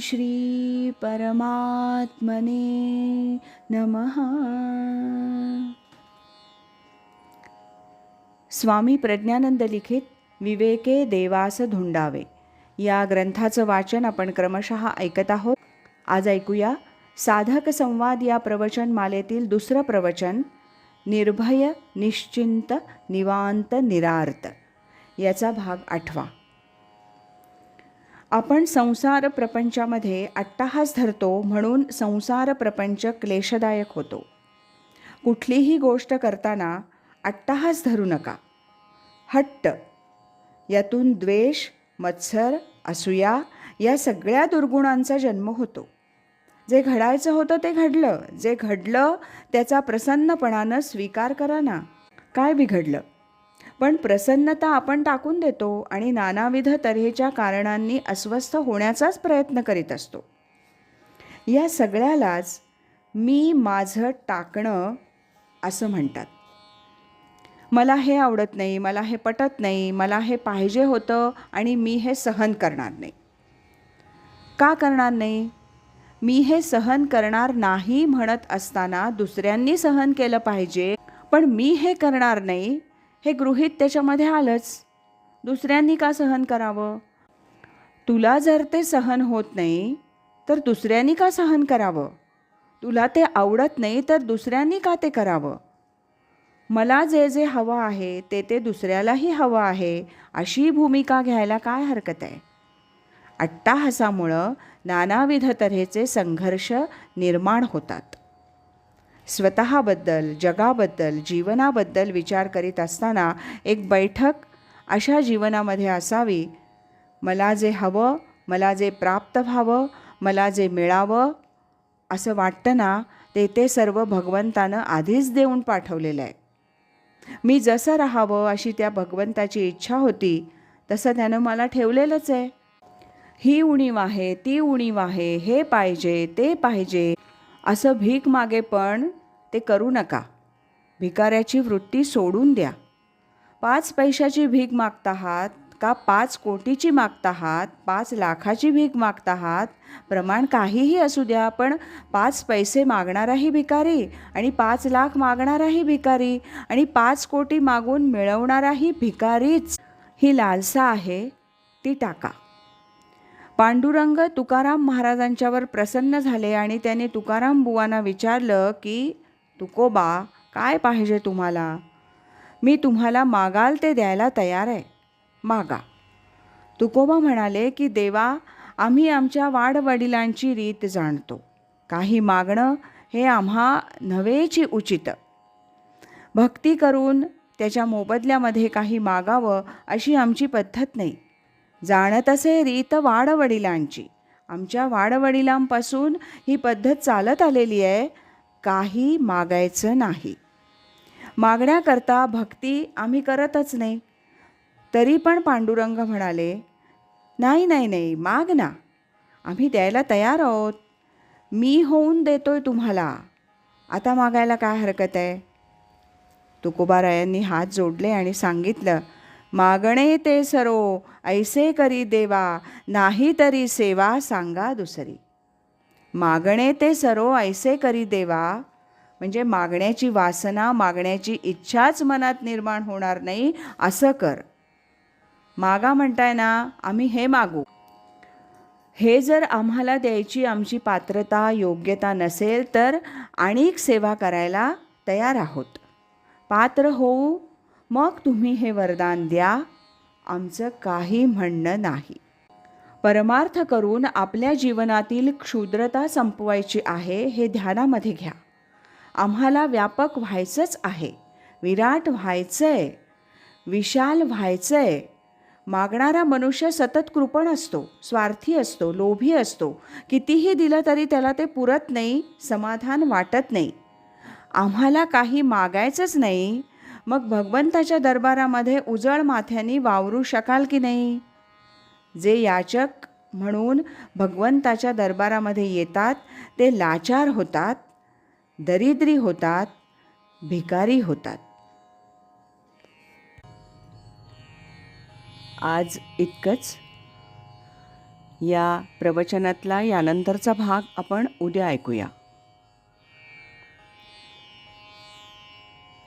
श्री परमात्मने नमः। स्वामी प्रज्ञानंद लिखित विवेके देवास धुंडावे. या ग्रंथाचं वाचन आपण क्रमशः ऐकत आहोत. आज ऐकूया साधक संवाद या प्रवचन मालेतील दुसरं प्रवचन निर्भय निश्चिंत निवांत निरार्त. याचा भाग आठवा. आपण संसार प्रपंचामध्ये अट्टाहास धरतो म्हणून संसार प्रपंच क्लेशदायक होतो. कुठलीही गोष्ट करताना अट्टाहास धरू नका. हट्ट. यातून द्वेष मत्सर असूया या सगळ्या दुर्गुणांचा जन्म होतो. जे घडायचं होतं ते घडलं. जे घडलं त्याचा प्रसन्नपणानं स्वीकार करा ना. काय बिघडलं? पण प्रसन्नता आपण टाकून देतो आणि नानाविध तऱ्हेच्या कारणांनी अस्वस्थ होण्याचाच प्रयत्न करीत असतो. या सगळ्यालाच मी माझं टाकणं असं म्हणतात. मला हे आवडत नाही मला हे पटत नाही मला हे पाहिजे होतं आणि मी हे सहन करणार नाही. का करणार नाही? मी हे सहन करणार नाही म्हणत असताना दुसऱ्यांनी सहन केलं पाहिजे पण मी हे करणार नाही हे गृहित त्याच्यामध्ये आलंच. दुसऱ्यांनी का सहन करावं? तुला जर ते सहन होत नाही तर दुसऱ्यांनी का सहन करावं? तुला ते आवडत नाही तर दुसऱ्यांनी का ते करावं? मला जे जे हवं आहे ते ते दुसऱ्यालाही हवं आहे अशी भूमिका घ्यायला काय हरकत आहे? अट्टाहासामुळं नानाविध तऱ्हेचे संघर्ष निर्माण होतात. स्वतःबद्दल जगाबद्दल जीवनाबद्दल विचार करीत असताना एक बैठक अशा जीवनामध्ये असावी. मला जे हवं मला जे प्राप्त व्हावं मला जे मिळावं असं वाटतं ना ते ते सर्व भगवंतानं आधीच देऊन पाठवलेलं आहे. मी जसं राहावं अशी त्या भगवंताची इच्छा होती तसं त्यानं मला ठेवलेलंच आहे. ही उणीव आहे ती उणीव आहे हे पाहिजे ते पाहिजे असं भीक मागे पण ते करू नका. भिकाऱ्याची वृत्ती सोडून द्या. पाच पैशाची भीक मागता आहात का पाच कोटीची मागता आहात? पाच लाखाची भीक मागता आहात? प्रमाण काहीही असू द्या पण पाच पैसे मागणाराही भिकारी आणि पाच लाख मागणाराही भिकारी आणि पाच कोटी मागून मिळवणाराही भिकारीच. ही लालसा आहे ती टाका. पांडुरंग तुकाराम महाराजांच्यावर प्रसन्न झाले आणि त्याने तुकाराम बुवांना विचारलं की तुकोबा काय पाहिजे तुम्हाला? मी तुम्हाला मागाल ते द्यायला तयार आहे. मागा. तुकोबा म्हणाले की देवा आम्ही आमच्या वाडवडिलांची रीत जाणतो. काही मागणं हे आम्हा नव्हेची उचित. भक्ती करून त्याच्या मोबदल्यामध्ये काही मागावं अशी आमची पद्धत नाही. जाणत असे रीत वाडवडिलांची. आमच्या वाडवडिलांपासून ही पद्धत चालत आलेली आहे काही मागायचं नाही. मागण्याकरता भक्ती आम्ही करतच नाही. तरी पण पांडुरंग म्हणाले नाही नाही नाही माग ना. आम्ही द्यायला तयार आहोत. मी होऊन देतोय तुम्हाला. आता मागायला काय हरकत आहे? तुकोबारायांनी हात जोडले आणि सांगितलं मागणे ते सरो ऐसे करी देवा नाही तरी सेवा सांगा दुसरी. मागणे ते सरो ऐसे करी देवा म्हणजे मागण्याची वासना मागण्याची इच्छाच मनात निर्माण होणार नाही असं कर. मागा म्हणताय ना आम्ही हे मागू. हे जर आम्हाला द्यायची आमची पात्रता योग्यता नसेल तर आणिक सेवा करायला तयार आहोत. पात्र होऊ मग तुम्ही हे वरदान द्या. आमचं काही म्हणणं नाही. परमार्थ करून आपल्या जीवनातील क्षुद्रता संपवायची आहे हे ध्यानामध्ये घ्या. आम्हाला व्यापक व्हायचंच आहे. विराट व्हायचं आहे विशाल व्हायचं आहे मागणारा मनुष्य सतत कृपण असतो स्वार्थी असतो लोभी असतो. कितीही दिलं तरी त्याला ते पुरत नाही समाधान वाटत नाही. आम्हाला काही मागायचंच नाही. मग भगवंताच्या दरबारामध्ये उजळ माथ्याने वावरू शकाल की नाही? जे याचक म्हणून भगवंताच्या दरबारामध्ये येतात ते लाचार होतात दरिद्री होतात भिकारी होतात. आज इतकंच. या प्रवचनातला यानंतरचा भाग आपण उद्या ऐकूया.